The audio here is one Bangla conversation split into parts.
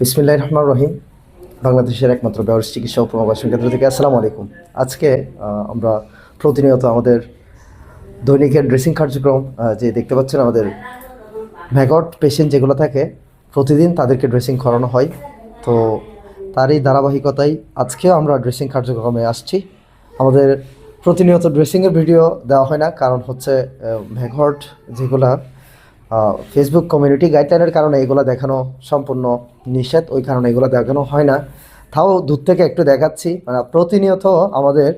বিসমিল্লাহ রহমান রহিম। বাংলাদেশের একমাত্র ব্যবসায়িক চিকিৎসা ও পুনর্বাসন কেন্দ্র থেকে আসসালামু আলাইকুম। আজকে আমরা প্রতিনিয়ত আমাদের দৈনিকের ড্রেসিং কার্যক্রম যে দেখতে পাচ্ছেন আমাদের ভ্যাগট পেশেন্ট যেগুলো থাকে, প্রতিদিন তাদেরকে ড্রেসিং করানো হয়। তো তারই ধারাবাহিকতায় আজকেও আমরা ড্রেসিং কার্যক্রমে আসছি। আমাদের প্রতিনিয়ত ড্রেসিংয়ের ভিডিও দেওয়া হয় না, কারণ হচ্ছে ভ্যাগট যেগুলা ফেসবুক কমিউনিটি গাইডলাইনের কারণে এগুলো দেখানো সম্পূর্ণ নিষেধ, ওই কারণে এগুলো দেখানো হয় না। তাও দূর থেকে একটু দেখাচ্ছি মানে প্রতিনিয়ত আমাদের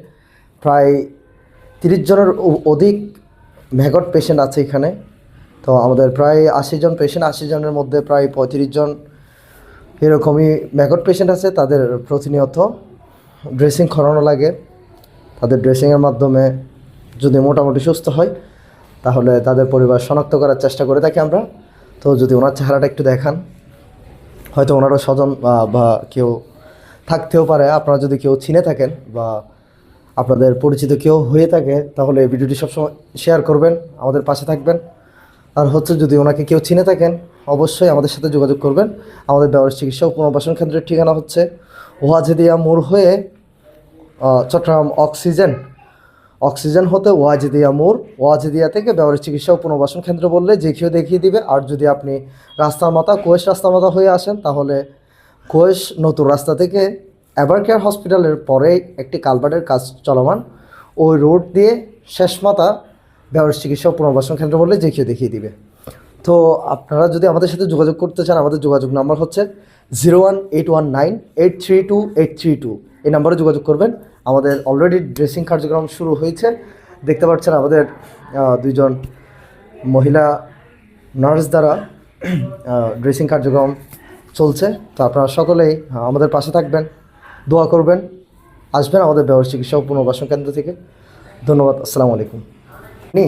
প্রায় তিরিশ জনের অধিক ম্যাগট পেশেন্ট আছে এখানে। তো আমাদের প্রায় আশি জন পেশেন্ট আশি জনের মধ্যে প্রায় পঁয়ত্রিশ জন এরকমই ম্যাগট পেশেন্ট আছে, তাদের প্রতিনিয়ত ড্রেসিং করানো লাগে। তাদের ড্রেসিংয়ের মাধ্যমে যদি মোটামুটি সুস্থ হয় তাহলে তাদের পরিবার শনাক্ত করার চেষ্টা করে থাকি আমরা। তো যদি ওনার চেহারাটা একটু দেখান। হয়তো ওনারও স্বজন বা কেউ থাকতেও পারে। আপনারা যদি কেউ চিনে থাকেন বা আপনাদের পরিচিত কেউ হয়ে থাকে, তাহলে এই ভিডিওটি সবসময় শেয়ার করবেন, আমাদের পাশে থাকবেন। আর হচ্ছে যদি ওনাকে কেউ চিনে থাকেন, অবশ্যই আমাদের সাথে যোগাযোগ করবেন। আমাদের ব্যবহার চিকিৎসা ও পুনর্বাসন কেন্দ্রের ঠিকানা হচ্ছে ওয়াজেদিয়া মোড় হয়ে চট্টগ্রাম অক্সিজেন অক্সিজেন হতে ওয়াজিদিয়া মোড়। ওয়াজিদিয়া থেকে ব্যবহারিক চিকিৎসা ও পুনর্বাসন কেন্দ্র বললে যে কেউ দেখিয়ে দিবে। আর যদি আপনি রাস্তার মাথা, কোয়েশ রাস্তার মাথা হয়ে আসেন, তাহলে কোয়েশ নতুন রাস্তা থেকে এভার কেয়ার হসপিটালের পরে একটি কালভার্টের কাজ চলমান। ওই রোড দিয়ে শেষ মাথা ব্যবহারিক চিকিৎসা ও পুনর্বাসন কেন্দ্র বললে যে কেউ দেখিয়ে দিবে। তো আপনারা যদি আমাদের সাথে যোগাযোগ করতে চান, আমাদের যোগাযোগ নাম্বার হচ্ছে zero one eight one nine eight three two eight three two. এই নাম্বারে যোগাযোগ করবেন। আমাদের অলরেডি ড্রেসিং কার্যক্রম শুরু হয়েছে। দেখতে পাচ্ছেন আমাদের দুইজন মহিলা নার্স দ্বারা ড্রেসিং কার্যক্রম চলছে। তো আপনারা সকলেই আমাদের পাশে থাকবেন, দোয়া করবেন, আসবেন আমাদের ব্যবহারিক চিকিৎসা পুনর্বাসন কেন্দ্র থেকে। ধন্যবাদ, আসসালামু আলাইকুম। নি